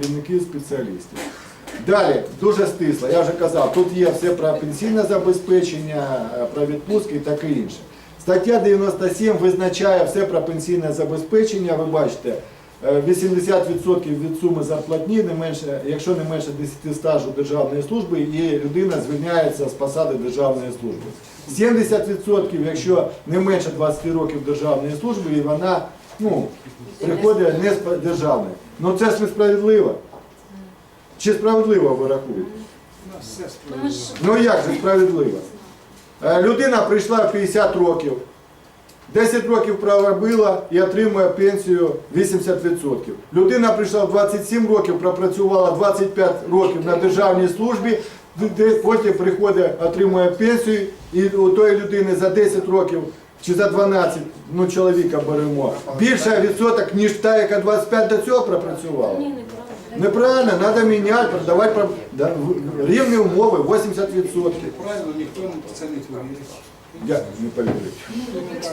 керівників спеціалістів. Далі, дуже стисло, я вже казав, тут є все про пенсійне забезпечення, е, про відпустки і таке інше. Стаття 97 визначає все про пенсійне забезпечення. Ви бачите, е, 80% від суми зарплатні, не менше, якщо не менше 10 стажу державної служби, і людина звільняється з посади державної служби. 70%, якщо не менше 20 років державної служби, і вона ну, приходить не з. Ну це ж несправедливо. Чи справедливо ви рахуєте? Ну як же справедливо? Е, Людина прийшла в 50 років, 10 років проробила і отримує пенсію 80%. Людина прийшла в 27 років, пропрацювала 25 років на державній службі, потім приходить, отримує пенсію, і у тої людини за 10 років чи за 12, ну чоловіка беремо, більше відсоток, ніж та, яка 25 до цього пропрацювала. ні, неправильно. Неправильно, треба міняти, продавати да, рівні умови, 80%. Правильно, ніхто це не повірить. Я не повірю.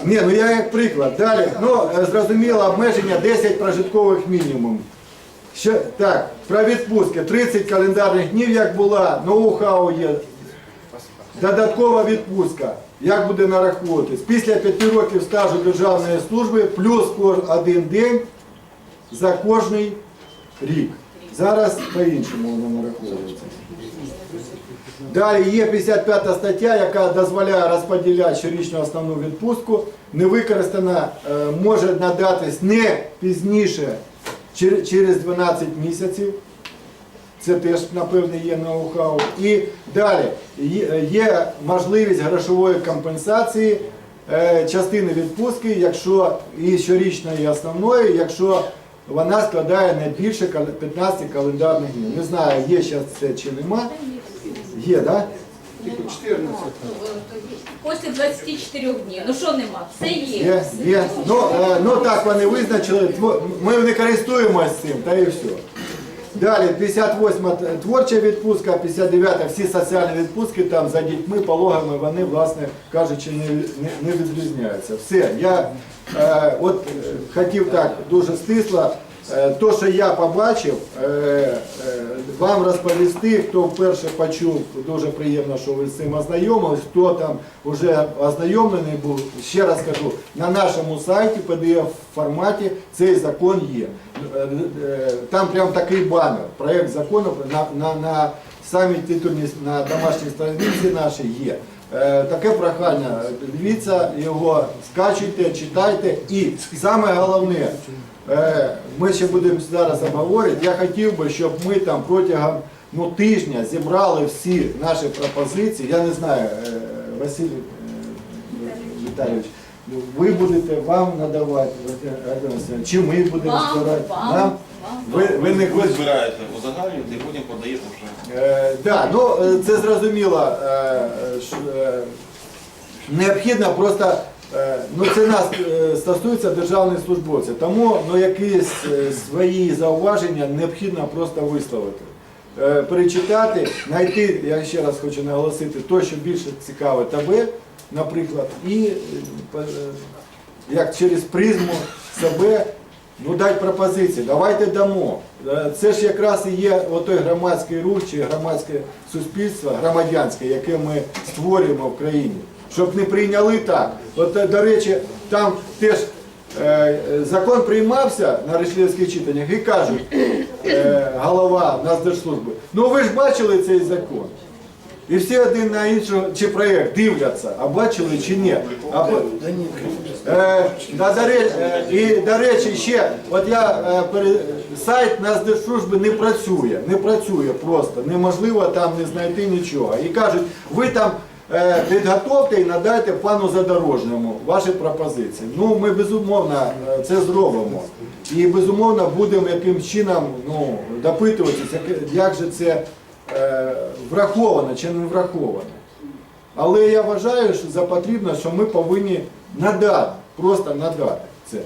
Ні, ну я як приклад. Далі, ну е, зрозуміло, обмеження 10 прожиткових мінімум. Що, так, про відпустки 30 календарних днів, як була, ноу-хау є. Додаткова відпустка. Як буде нараховуватись? Після 5 років стажу державної служби плюс один день за кожний рік. Зараз по-іншому воно нараховується. Далі є 55 стаття, яка дозволяє розподіляти щорічну основну відпустку. Невикористана е, може надатись не пізніше через 12 місяців. Це теж, напевне, є ноу-хау. І далі є- можливість грошової компенсації е, частини відпустки, якщо і щорічної, і основної, якщо вона складає не більше 15 календарних днів. Не знаю, є зараз це чи нема. Є, так? Да? Тільки 14. Після 24 днів. Ну що нема? Все є. Є, є. Ну, е, ну так вони визначили. Ми не користуємося цим, та і все. Далі 58 творча відпустка, 59 всі соціальні відпустки там за дітьми, пологами, вони, власне кажучи, не, не, не відрізняються. Все, я е, от е, хотів так дуже стисло. Е, то, що я побачив, е, е, вам розповісти, хто вперше почув, дуже приємно, що ви з цим ознайомились, хто там вже ознайомлений був, ще раз кажу, на нашому сайті PDF форматі цей закон є. Там прям такий банер, проєкт закону на, на, на самій титульній, на домашній сторінці нашій є. Таке прохання, дивіться його, скачуйте, читайте і саме головне, ми ще будемо зараз обговорити, я хотів би, щоб ми там протягом ну, тижня зібрали всі наші пропозиції. Я не знаю, е, Василь е, Віталійович, ну, ви будете вам надавати, чи ми будемо Вам, збирати? вам, Нам? вам. Ви, ви не Ви збираєте узагальнюєте і потім подаєте вже. Е, да, ну е, це зрозуміло. е, е, ш- е, Необхідно просто, е, ну це нас е, стосується державних службовців, тому ну, якісь е, свої зауваження необхідно просто висловити. Е, Перечитати, знайти, я ще раз хочу наголосити, то, що більше цікавить тебе, наприклад, і е, е, як через призму себе Ну дать пропозиції, давайте дамо. Е, Це ж якраз і є отой громадський рух чи громадське суспільство, громадянське, яке ми створюємо в країні. Щоб не прийняли так. От, е, до речі, там теж е, закон приймався на Решлівських читаннях і кажуть, е, голова Нацдержслужби, ну ви ж бачили цей закон. І всі один на іншого, чи проєкт дивляться, а бачили чи ні. А, Е, да, до, ре- е, і, до речі, ще, от я е, сайт Нацдержслужби не працює, не працює просто, неможливо там не знайти нічого. І кажуть, ви там підготовте і надайте пану Задорожньому ваші пропозиції. Ну, ми безумовно е, це зробимо. І безумовно будемо яким чином ну, допитуватися, як же це е, враховано чи не враховано. Але я вважаю, що за потрібно, що ми повинні надати, просто надати це.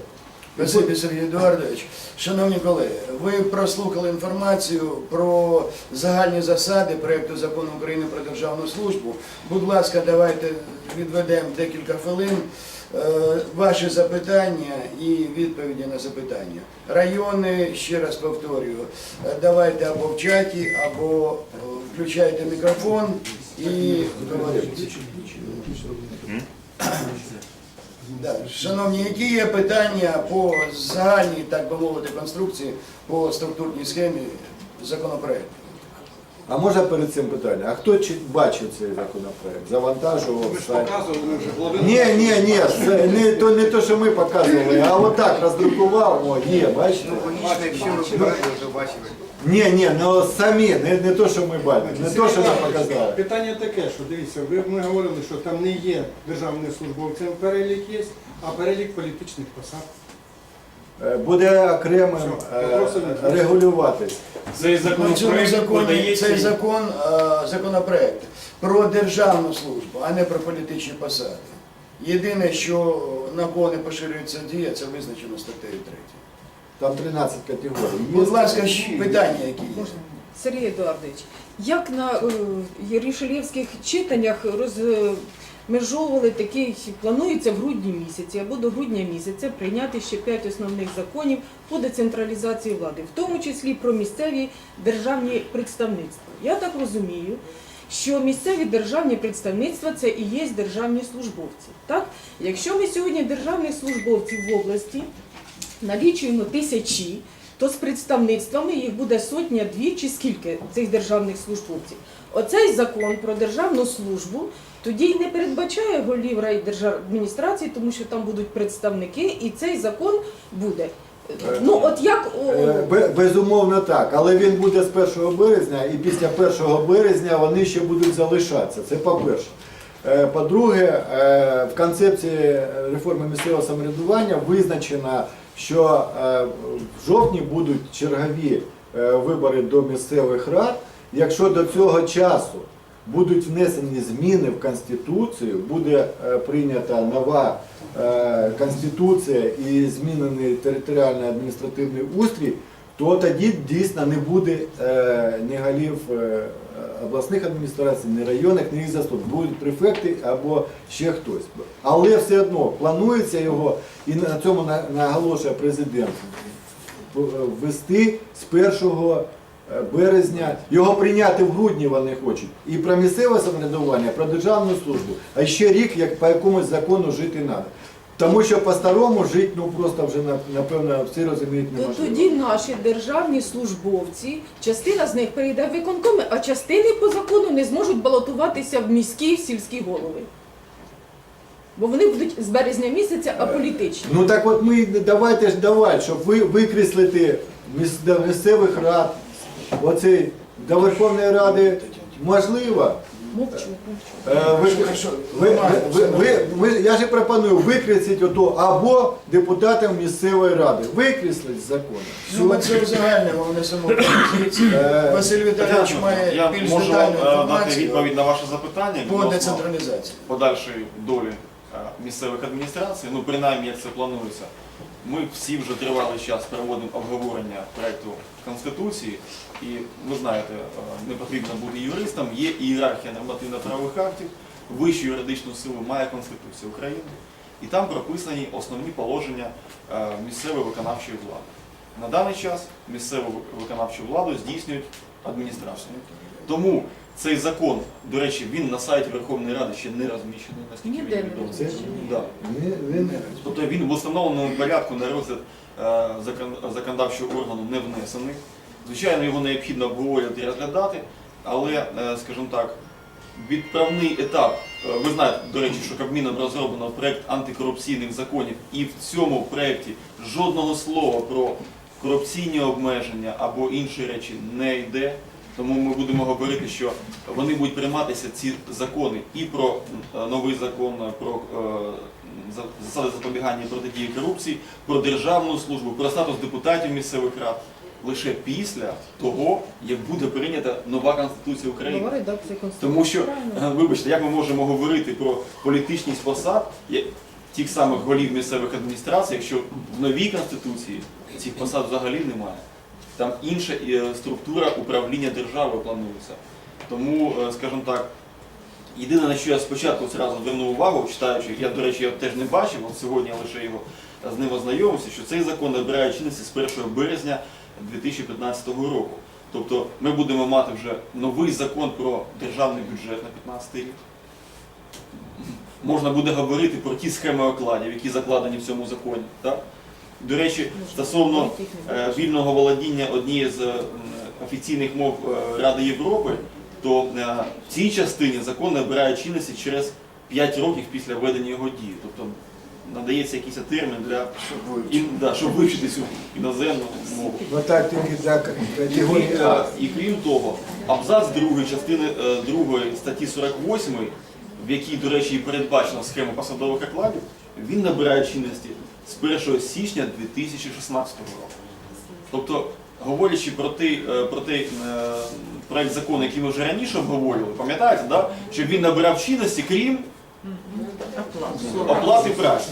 Спасибі, Сергій Едуардович. Шановні колеги, ви прослухали інформацію про загальні засади проєкту закону України про державну службу. Будь ласка, давайте відведемо декілька хвилин. Е, Ваші запитання і відповіді на запитання. Райони, ще раз повторюю, е, давайте або в чаті, або е, включайте мікрофон і говоріть. Да. Шановні, які є питання по загальній, так би мовити, конструкції по структурній схемі законопроекту? А можна перед цим питання? А хто чи бачив цей законопроект? Завантажував? Ж сайт? показували, ми вже половину. Ні, ні, ні, це не то, не то, що ми показували, а отак роздрукував, о, є, бачите? Логічно, якщо ви бачили, то бачили. Ні, ні, ну самі, не, не то, що ми бачимо, не то, що нам показали. Питання таке, що дивіться, ви ми говорили, що там не є державним службовцям перелік є, а перелік політичних посад. Е, Буде окремим е, регулюватись. Цей В цьому законопроект законі подається цей закон, е, законопроект про державну службу, а не про політичні посади. Єдине, що на кого не поширюється дія, це визначено статтею 3. Там 13 категорій. Будь ласка, питання, які є. Можна? Сергій Едуардович, як на е, рішелєвських читаннях розмежовували такий, планується в грудні місяці або до грудня місяця прийняти ще п'ять основних законів по децентралізації влади, в тому числі про місцеві державні представництва. Я так розумію, що місцеві державні представництва це і є державні службовці. Так? Якщо ми сьогодні державних службовців в області налічуємо тисячі, то з представництвами їх буде сотня, дві чи скільки цих державних службовців. Оцей закон про державну службу тоді й не передбачає голів райдержадміністрації, тому що там будуть представники, і цей закон буде. Ну от як Е, бе- Безумовно так, але він буде з 1 березня, і після 1 березня вони ще будуть залишатися. Це по-перше. Е, По-друге, е, в концепції реформи місцевого самоврядування визначено, що е, в жовтні будуть чергові е, вибори до місцевих рад. Якщо до цього часу будуть внесені зміни в Конституцію, буде е, прийнята нова Конституція і змінений територіальний адміністративний устрій, то тоді дійсно не буде ні голів е, обласних адміністрацій, ні районних, ні заступників. Будуть префекти або ще хтось. Але все одно планується його, і на цьому наголошує президент, е, ввести з 1 березня. Його прийняти в грудні вони хочуть. І про місцеве самоврядування, про державну службу, а ще рік, як по якомусь закону жити треба. Тому що по-старому жити, ну просто вже на- напевно всі розуміють то неможливо. тоді наші державні службовці, частина з них перейде в виконкоми, а частини по закону не зможуть балотуватися в міські, в сільські голови. Бо вони будуть з березня місяця аполітичні. Ну так от ми давайте ж давати, щоб ви викреслити міс- місцевих рад, оцей до Верховної Ради можливо. Мовчу, мовчу. Ви, ви, ви, ви, ви, я ж пропоную викреслити ото або депутатам місцевої ради. Викреслити з закону. Ну, це узагальнимо, внесемо пропозиції. Е, Василь Віталійович має Я більш можу детальну е, дати інформацію відповідь на ваше запитання по відносно децентралізації. подальшої долі е, місцевих адміністрацій, ну принаймні як це планується. Ми всі вже тривалий час проводимо обговорення проекту Конституції, і ви знаєте, е, не потрібно бути юристом, є ієрархія нормативно-правових актів, вищу юридичну силу має Конституція України, і там прописані основні положення е, місцевої виконавчої влади. На даний час місцеву виконавчу владу здійснюють адміністрації. Тому цей закон, до речі, він на сайті Верховної Ради ще не розміщений, наскільки Ніде мені не відомо. розміщений. Да. Тобто він в установленому порядку на розгляд е, закон- законодавчого органу не внесений. Звичайно, його необхідно обговорювати і розглядати, але, е, скажімо так, відправний етап. е, Ви знаєте, до речі, що Кабміном розроблено проект антикорупційних законів, і в цьому проєкті жодного слова про корупційні обмеження або інші речі не йде. Тому ми будемо говорити, що вони будуть прийматися ці закони і про е, новий закон про е, засади запобігання і протидії корупції, про державну службу, про статус депутатів місцевих рад лише після того, як буде прийнята нова конституція України. Тому що, е, вибачте, як ми можемо говорити про політичність посад, тих самих голів місцевих адміністрацій, якщо в новій конституції цих посад взагалі немає. Там інша е, структура управління державою планується. Тому, е, скажімо так, єдине, на що я спочатку зразу звернув увагу, читаючи, я, до речі, його теж не бачив, от сьогодні я лише його з ним ознайомився, що цей закон набирає чинності з 1 березня 2015 року. Тобто ми будемо мати вже новий закон про державний бюджет на 2015 рік. Можна буде говорити про ті схеми окладів, які закладені в цьому законі. Так? До речі, стосовно е, вільного володіння однієї з офіційних мов е, Ради Європи, то е, в цій частині закон набирає чинності через 5 років після введення його дії. Тобто надається якийсь термін для да, щоб вивчити цю іноземну мову. Для І, і крім того, абзац 2 частини 2 статті 48, в якій, до речі, і передбачена схема посадових окладів, він набирає чинності з 1 січня 2016 року. Тобто, говорячи про той, е, про е, проект закону, який ми вже раніше обговорювали, пам'ятаєте, да? що він набирав чинності, крім оплати праці.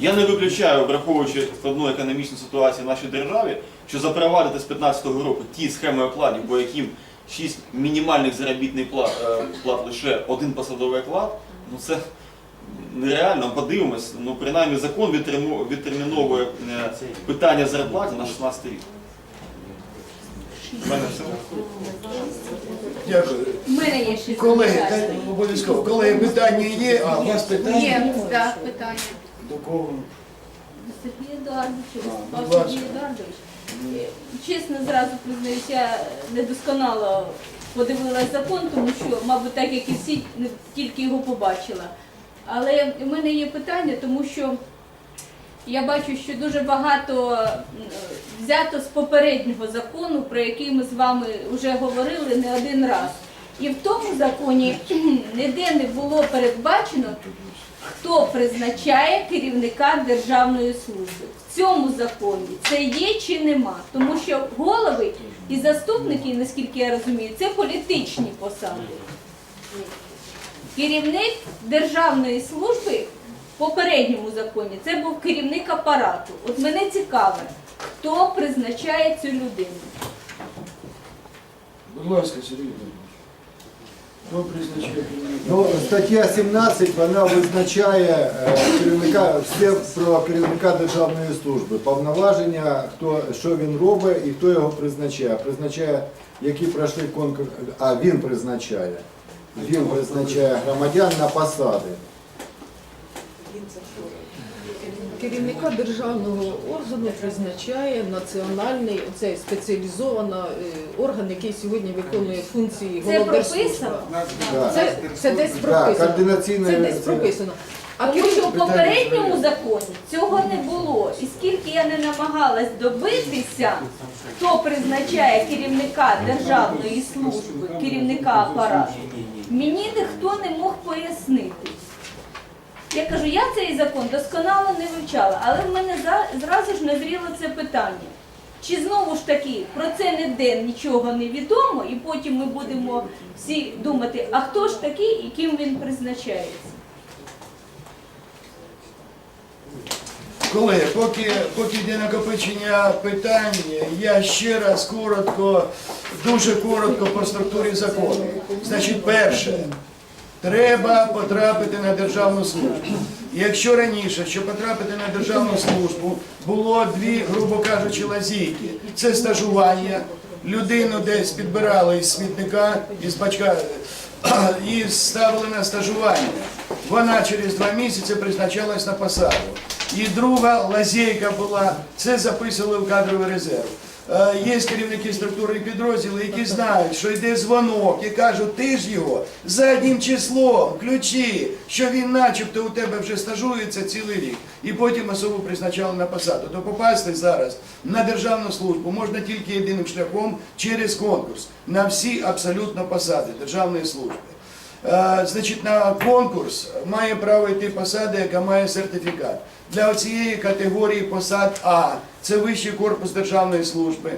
Я не виключаю, враховуючи складну економічну ситуацію в нашій державі, що запровадити з 2015 року ті схеми окладів, по яким 6 мінімальних заробітних плат, е, плат лише один посадовий оклад, ну це нереально. Подивимось, ну принаймні закон відтерму- відтерміновує е, питання зарплати на 16 рік. У мене все. Дякую. Мене є ще Колеги, запитання. обов'язково. Колеги, питання є, а у вас питання? Є, так, питання. До кого? Сергій Едуардович, А, будь Сергій ласка. Едуардович. Е, Чесно, зразу признаюся, я недосконало подивилась закон, тому що, мабуть, так як і всі, не тільки його побачила. Але в мене є питання, тому що я бачу, що дуже багато взято з попереднього закону, про який ми з вами вже говорили не один раз. І в тому законі ніде не було передбачено, хто призначає керівника державної служби. В цьому законі це є чи нема. Тому що голови і заступники, наскільки я розумію, це політичні посади. Керівник державної служби в попередньому законі це був керівник апарату. От мене цікавить, хто призначає цю людину. Будь ласка, Сергій Володимирович. Хто призначає керівника? Ну, стаття 17 вона визначає е, керівника все про керівника державної служби, повноваження, хто що він робить і хто його призначає. Призначає, які пройшли конкурс, а він призначає. Він призначає громадян на посади. Керівника державного органу призначає національний це спеціалізований е, орган, який сьогодні виконує функції Це прописано? Да. Це, це десь Да, прописано. Це десь прописано. А Тому що в попередньому законі цього не було. І скільки я не намагалась добитися, хто призначає керівника державної служби, керівника апарату, мені ніхто не мог пояснити. Я кажу, я цей закон досконало не вивчала, але в мене зразу ж назріло це питання. Чи знову ж таки про це не ніде нічого не відомо, і потім ми будемо всі думати, а хто ж такий і ким він призначається? Колеги, поки, поки йде накопичення питань, я ще раз коротко, дуже коротко по структурі закону. Значить, перше, треба потрапити на державну службу. Якщо раніше, щоб потрапити на державну службу, було дві, грубо кажучи, лазійки. Це стажування, людину десь підбирали із смітника, із бачка, і ставили на стажування. Вона через два місяці призначалась на посаду. І друга лазейка була, це записували в кадровий резерв. Е, Є керівники структурних підрозділів, які знають, що йде дзвонок і кажуть, ти ж його заднім числом ключі, що він начебто у тебе вже стажується цілий рік. І потім особу призначали на посаду. То попасти зараз на державну службу можна тільки єдиним шляхом через конкурс на всі абсолютно посади державної служби. Е, Значить, на конкурс має право йти посада, яка має сертифікат. Для цієї категорії посад А це вищий корпус державної служби.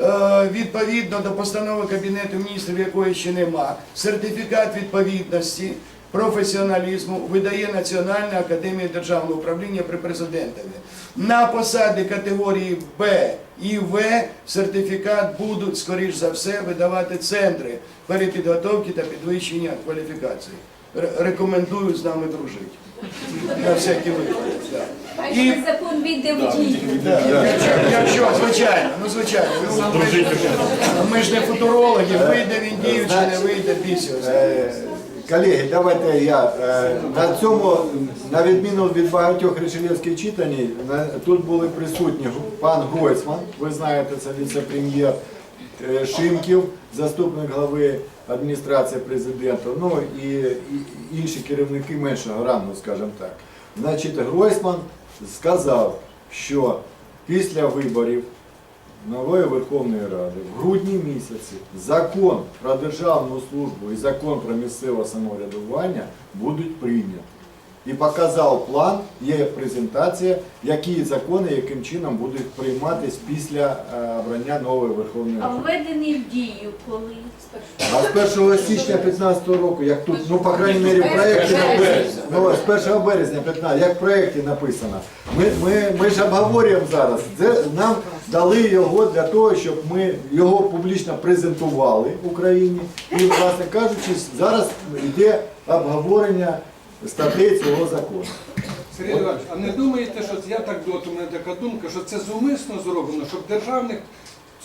Е, Відповідно до постанови Кабінету міністрів, якої ще нема, сертифікат відповідності. Професіоналізму видає Національна академія державного управління при президентові. На посади категорії Б і В сертифікат будуть, скоріш за все, видавати центри перепідготовки та підвищення кваліфікації. Рекомендую з нами дружити. На всякий випадок. да. І- закон війде в дію. Да, якщо, звичайно, ну звичайно, ну, ми, ж- ми ж не футурологи, вийде він дію чи не вийде після. Колеги, давайте я е, на цьому, на відміну від багатьох рішелівських читань, тут були присутні пан Гройсман, ви знаєте, це віце-прем'єр е, Шимків, заступник глави адміністрації президента, ну і, і інші керівники меншого рангу, скажімо так. Значить, Гройсман сказав, що після виборів нової Верховної Ради в грудні місяці закон про державну службу і закон про місцеве самоврядування будуть прийняті. І показав план, є презентація, які закони, яким чином будуть прийматись після е, обрання нової Верховної А Ради. введений в дію коли? А з 1 січня 2015 року, як тут, ну, по крайній мірі, в проєкті написано, ну, з 1 березня 15, як в проєкті написано, ми, ми, ми ж обговорюємо зараз, це нам дали його для того, щоб ми його публічно презентували Україні. І, власне кажучи, зараз йде обговорення статей цього закону. Сергій Іванович, а не думаєте, що я так от у мене така думка, що це зумисно зроблено, щоб державних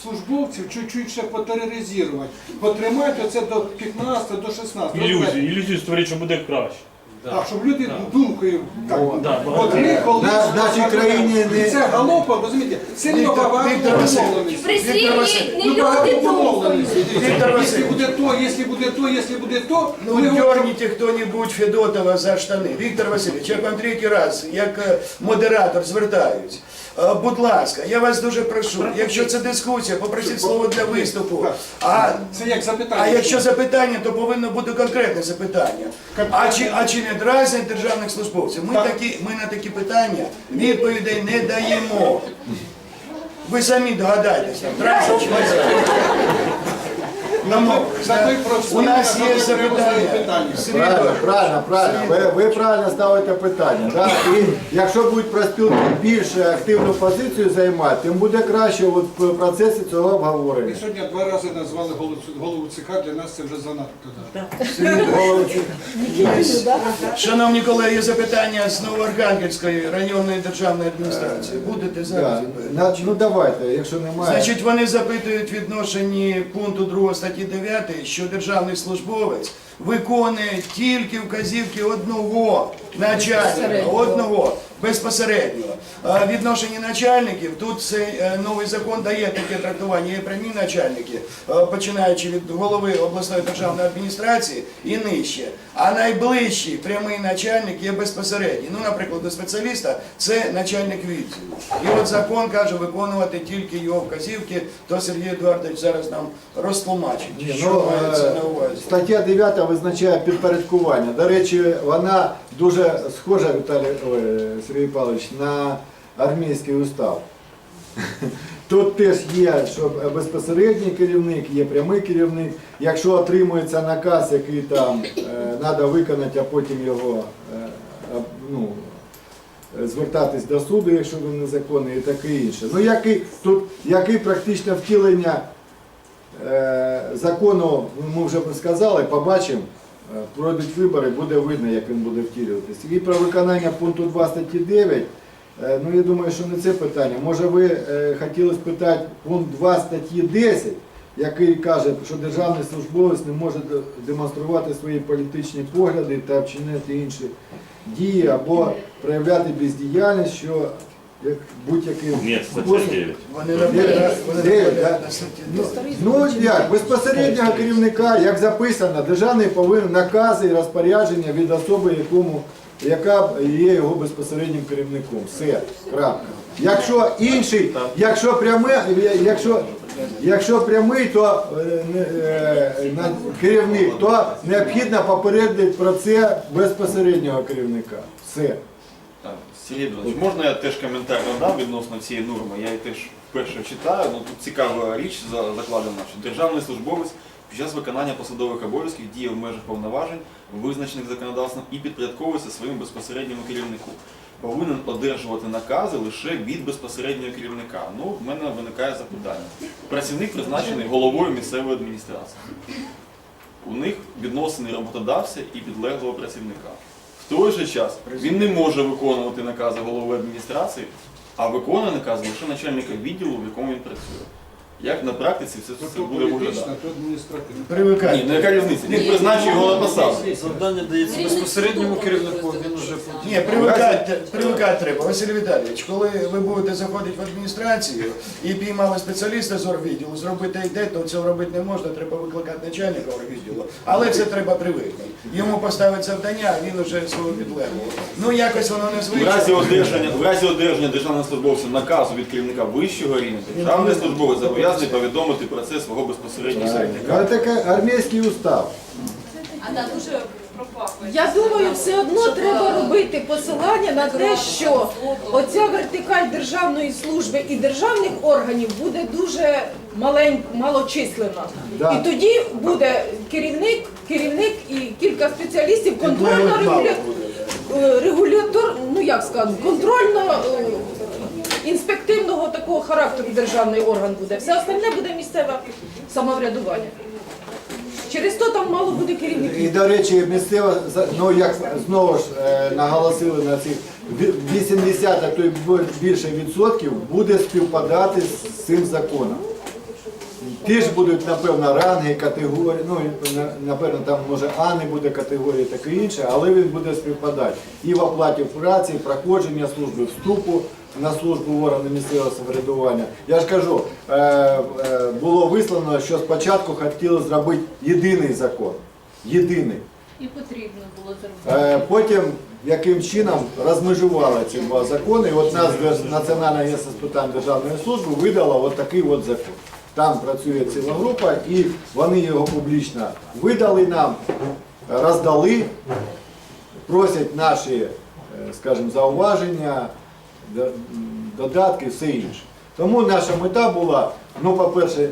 службовців чуть-чуть ще потероризувати, потримати оце до 15, до 16. Ілюзію, ілюзію створити, що буде краще. А, щоб люди думкою так, Да, от ми колись На- в нашій країні не- це галопом, розумієте, сильно Віктор- багато Васильович, не Ну, люди толком. Віктор Якщо буде то, якщо буде то, якщо буде то, Ну, ми говоримо, дерните кто-нибудь Федотова за штани. Віктор Васильович, я вам третій раз, як е, модератор, звертаюсь. Е, Будь ласка, я вас дуже прошу, якщо це дискусія, попросіть слово для виступу. А, це як запитання. а якщо запитання, то повинно бути конкретне запитання. А чи, а чи не дразнять державних службовців? Ми, Так. такі, ми на такі питання відповідей не даємо. Ви самі догадайтеся, дразнять чи не дразнять. Ну, За той профспілка, у нас є запитання. питання. Правильно, правильно, правильно. Ви, ви правильно ставите питання. Да? І якщо будуть проспілки більше активну позицію займати, тим буде краще от в процесі цього Ви обговорення. сьогодні два рази назвали голову, голову ЦК, для нас це вже занадто. Да. Шановні колеги, запитання з Новоархангельської районної державної адміністрації. Будете зараз? Да. Ну давайте, якщо немає. Значить, вони запитують відношенні пункту 2 статті 9, що державний службовець виконує тільки вказівки одного начальника, одного безпосереднього. А відношенні начальників тут цей е, новий закон дає таке трактування. Є прямі начальники, е, починаючи від голови обласної державної адміністрації і нижче. А найближчий прямий начальник є безпосередній. Ну, наприклад, до спеціаліста це начальник відділу. І от закон каже виконувати тільки його вказівки, то Сергій Едуардович зараз нам розтлумачить, що ну, мається е, на увазі. Стаття 9 визначає підпорядкування. До речі, вона дуже схожа, Віталій Сергій Павлович, на армійський устав. Тут теж є, що безпосередній керівник, є прямий керівник. Якщо отримується наказ, який там треба виконати, а потім його е, ну, звертатись до суду, якщо він незаконний, і таке інше. Ну, який, тут який практичне втілення закону, ми вже сказали, побачимо, е, пройдуть вибори, буде видно, як він буде втілюватися. І про виконання пункту 2 статті 9, е, ну я думаю, що не це питання. Може ви е, хотіли спитати пункт 2 статті 10, який каже, що державний службовець не може демонструвати свої політичні погляди та вчиняти інші дії або проявляти бездіяльність, що як будь-яким Ні, стаття 9. Вони Ну, 10. Ну як, безпосереднього керівника, як записано, державний повинен накази і розпорядження від особи, якому, яка є його безпосереднім керівником. Все, крапка. Якщо інший, якщо пряме, якщо, якщо прямий, то е, е, керівник, то необхідно попередити про це безпосереднього керівника. Все. Так, Сергій Дмитрович, можна я теж коментар надам відносно цієї норми? Я її теж вперше читаю, ну тут цікава річ за- закладена, що державний службовець під час виконання посадових обов'язків діє в межах повноважень, визначених законодавством, і підпорядковується своєму безпосередньому керівнику. Повинен одержувати накази лише від безпосереднього керівника. Ну, в мене виникає запитання. Працівник призначений головою місцевої адміністрації. У них відносини роботодавця і підлеглого працівника. В той же час він не може виконувати накази голови адміністрації, а виконує накази лише начальника відділу, в якому він працює. Як на практиці це, це То буде виглядати? то. Ні, ну яка різниця? Він призначив його на посаду. Завдання дається безпосередньому керівнику, він вже Ні, привикати, привикати треба. Василь Віталійович, коли ви будете заходити в адміністрацію і піймали спеціаліста з оргвідділу, зробити йде, то цього робити не можна, треба викликати начальника оргвідділу. Але це треба привикнути. Йому поставить завдання, а він уже свого підлеглого. Ну якось воно не В разі одержання, в разі одержання державного службовця наказу від керівника вищого рівня, державний службовець зобов'язаний повідомити про це свого безпосереднього Але керівника. таке армійський устав. А да, дуже пропахує. Я думаю, все одно треба робити посилання на те, що оця вертикаль державної служби і державних органів буде дуже малень, малочислена. Да. І тоді буде керівник, керівник і кілька спеціалістів контрольно регуля... е, регулятор, ну як сказати, контрольно е, інспективного такого характеру державний орган буде. Все остальне буде місцеве самоврядування. Через то там мало буде керівників. І, до речі, місцева, ну як знову ж е, наголосили на цих ві- 80, а то й більше відсотків буде співпадати з цим законом. Ті ж будуть, напевно, ранги, категорії, ну, і, напевно, там може А не буде категорії, таке інше, але він буде співпадати. І в оплаті праці, і проходження служби, вступу на службу в органи місцевого самоврядування. Я ж кажу, е, е, було висловлено, що спочатку хотіли зробити єдиний закон. Єдиний. І потрібно було зробити. Е, Потім яким чином розмежували ці два закони. І от нас Національне агентство з питань державної служби видало от такий от закон. Там працює ціла група, і вони його публічно видали нам, роздали, просять наші, скажімо, зауваження, додатки, все інше. Тому наша мета була, ну, по-перше,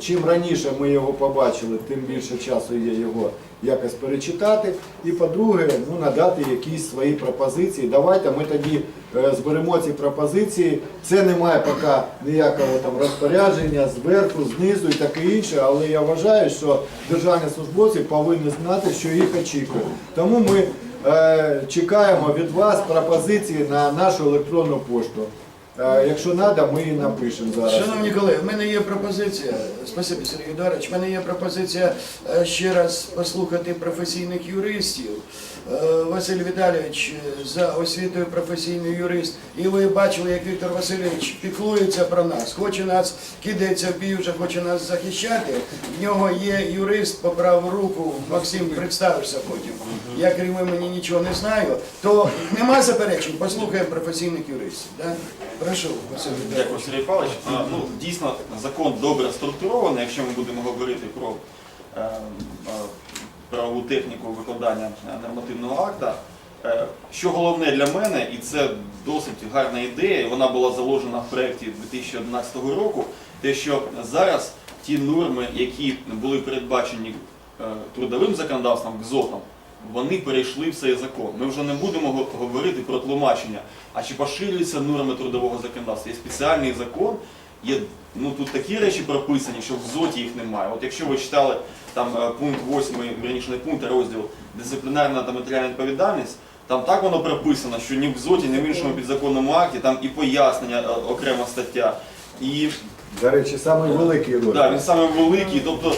чим раніше ми його побачили, тим більше часу є його якось перечитати. І по-друге, ну, надати якісь свої пропозиції. Давайте ми тоді е, зберемо ці пропозиції. Це не має поки ніякого там розпорядження зверху, знизу і таке інше, але я вважаю, що державні службовці повинні знати, що їх очікує. Тому ми чекаємо від вас пропозиції на нашу електронну пошту. Е, якщо треба, ми її напишемо зараз. Шановні колеги, в мене є пропозиція. Спасибі, Сергій Едуардович. В мене є пропозиція е, ще раз послухати професійних юристів. Е, Василь Віталійович е, за освітою професійний юрист. І ви бачили, як Віктор Васильович піклується про нас. Хоче нас кидається в бій, вже хоче нас захищати. В нього є юрист по праву руку. Максим, представишся потім. Я крім імені нічого не знаю. То нема заперечень, послухаємо професійних юристів. Да? Прошу, Василь Віталійович. Дякую, Сергій Павлович. А, Ну, дійсно, закон добре структурований, якщо ми будемо говорити про е, правову техніку викладання нормативного акта. Е, Що головне для мене, і це досить гарна ідея, вона була заложена в проєкті 2011 року, те, що зараз ті норми, які були передбачені е, трудовим законодавством, ГЗОТом, вони перейшли в цей закон. Ми вже не будемо говорити про тлумачення, а чи поширюються норми трудового законодавства. Є спеціальний закон, є ну, тут такі речі прописані, що в ЗОТі їх немає. От якщо ви читали там е, пункт 8, вірніше не пункт, а розділ дисциплінарна та матеріальна відповідальність, там так воно прописано, що ні в ЗОТі, ні в іншому підзаконному акті, там і пояснення, е, окрема стаття. І До речі, самий великий. Да, він саме великий, тобто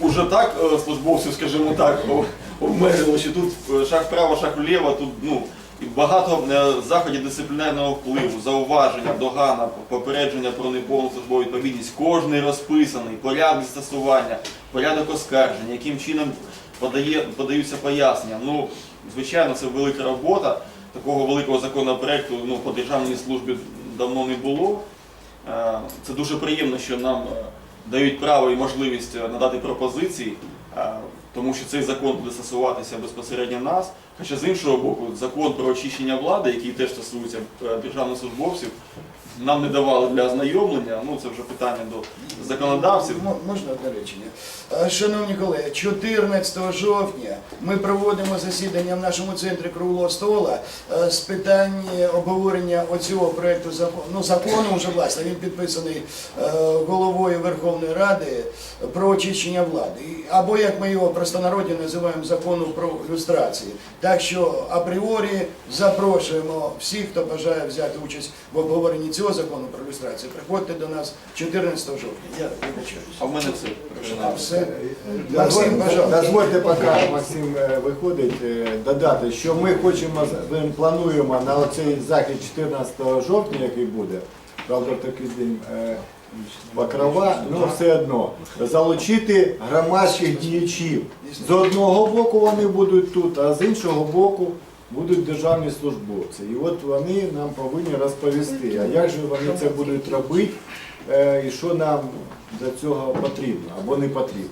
уже так е, службовців, скажімо так, о- обмежили, що тут шаг вправо, шаг вліво, тут ну, і багато е, заходів дисциплінарного впливу, зауваження, догана, попередження про неповну службову відповідність. Кожний розписаний, порядок застосування, порядок оскарження, яким чином подає, подаються пояснення. Ну, звичайно, це велика робота. Такого великого законопроекту ну, по державній службі давно не було. Е, Це дуже приємно, що нам е, дають право і можливість надати пропозиції, тому що цей закон буде стосуватися безпосередньо нас. Хоча з іншого боку, закон про очищення влади, який теж стосується е, державних службовців, нам не давали для ознайомлення. Ну це вже питання до законодавців. М- Можна одне речення? Е, Шановні колеги, 14 жовтня ми проводимо засідання в нашому центрі круглого стола е, з питань обговорення оцього проекту закону. Ну, закону вже власне він підписаний е, головою Верховної Ради про очищення влади. Або як ми його простонароді називаємо закону про люстрацію. Так що апріорі запрошуємо всіх, хто бажає взяти участь в обговоренні цього закону про люстрацію. Приходьте до нас 14 жовтня. Я вибачаюсь. А в мене все. А все. Максим, Дозвольте, пожалуйста. дозвольте, поки Максим е, виходить, е, додати, що ми хочемо, з- ми плануємо на оцей захід 14 жовтня, який буде, правда, в такий день е, Покрова, ну все одно, залучити громадських діячів. З одного боку вони будуть тут, а з іншого боку будуть державні службовці. І от вони нам повинні розповісти, а як же вони це будуть робити, е, і що нам для цього потрібно або не потрібно.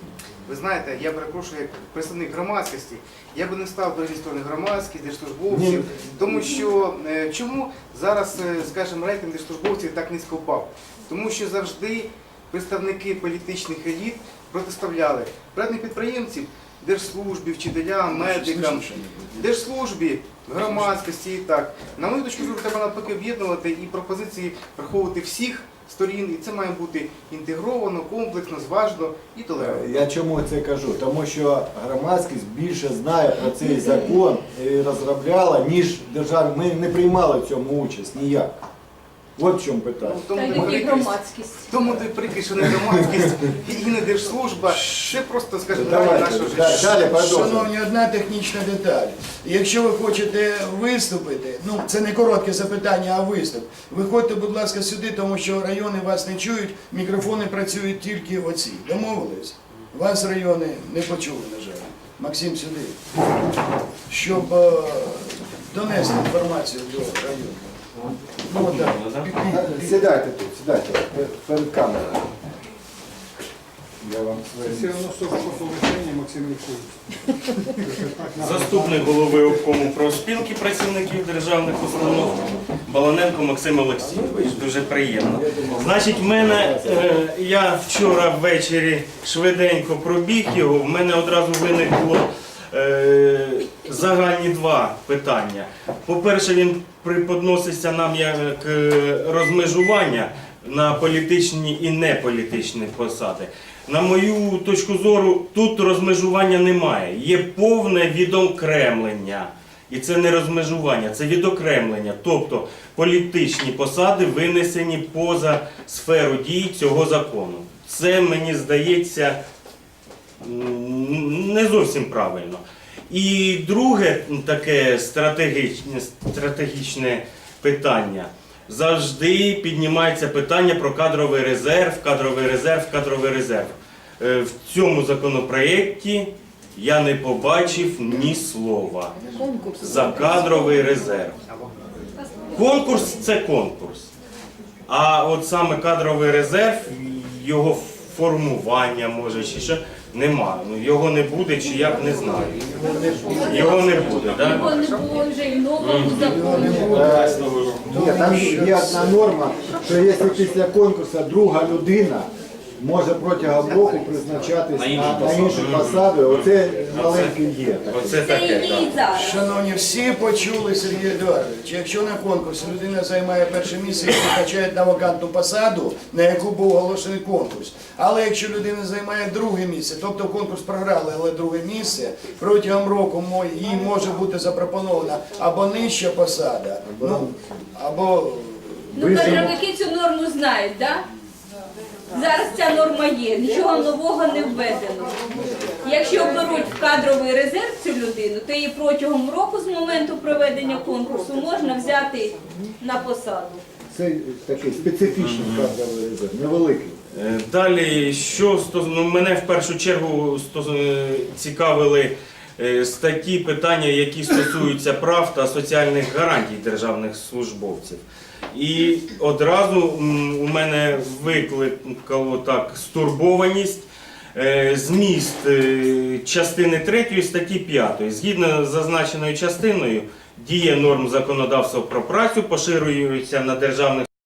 Ви знаєте, я перепрошую, як представник громадськості, я би не став до зі сторони громадських, держслужбовців, тому що е, чому зараз, е, скажімо, рейтинг держслужбовців так низько впав? Тому що завжди представники політичних еліт протиставляли приватних підприємців, держслужбі, вчителям, медикам, держслужбі, громадськості і так. На мою точку зору, треба навпаки об'єднувати і пропозиції враховувати всіх сторін, і це має бути інтегровано, комплексно, зважно і толерантно. Я чому це кажу? Тому що громадськість більше знає про цей закон і розробляла, ніж держава. Ми не приймали в цьому участь ніяк. От в чому питання. Ну, Та тому й прикрість- громадськість. Тому ти прикрість, що не громадськість і не держслужба. Це просто, скажімо, так, Давайте, нашого да- життя. далі продовжуємо. Шановні, одна технічна деталь. Якщо ви хочете виступити, ну це не коротке запитання, а виступ. Виходьте, будь ласка, сюди, тому що райони вас не чують, мікрофони працюють тільки оці. Домовились? Вас райони не почули, на жаль. Максим сюди. Щоб е, донести інформацію до району. Ну. Сідайте тут, сідайте перед камерою. Я вам Все одно повищенню Максим Ніколаївич. Заступник голови обкому профспілки працівників державних установ Баланенко Максим Олексійович. Дуже приємно. Значить, в мене е, я вчора ввечері швиденько пробіг його. В мене одразу виникло е, загальні два питання. По-перше, він приподноситься нам як е, розмежування на політичні і неполітичні посади. На мою точку зору, тут розмежування немає. Є повне відокремлення. І це не розмежування, це відокремлення. Тобто політичні посади винесені поза сферу дій цього закону. Це мені здається не зовсім правильно. І друге таке стратегічне, стратегічне питання. Завжди піднімається питання про кадровий резерв, кадровий резерв, кадровий резерв. Е, В цьому законопроєкті я не побачив ні слова за кадровий резерв. Конкурс це конкурс. А от саме кадровий резерв, його формування може чи що, нема. Ну його не буде, чи як не знаю. Його не буде, так? Його не було вже і в новому законі. Ні, там є одна норма, що якщо після конкурсу друга людина може протягом року призначатись На на, іншу на посаду. оце маленький є. Оце таке. так. Шановні, всі почули Сергій Едуардович. Якщо на конкурсі людина займає перше місце і призначають на вакантну посаду, на яку був оголошений конкурс. Але якщо людина займає друге місце, тобто конкурс програли, але друге місце, протягом року їй може бути запропонована або нижча посада, ну або Ну, кадровики цю норму знають, так? Зараз ця норма є, нічого нового не введено. Якщо беруть в кадровий резерв цю людину, то її протягом року з моменту проведення конкурсу можна взяти на посаду. Це такий специфічний кадровий резерв, невеликий. Е, Далі, що стос- ну, мене в першу чергу стос- е, цікавили е, статті, питання, які стосуються прав та соціальних гарантій державних службовців. І одразу у мене викликало так стурбованість. е, Зміст е, частини 3 статті 5. Згідно з зазначеною частиною, дія норм законодавства про працю поширюється на державних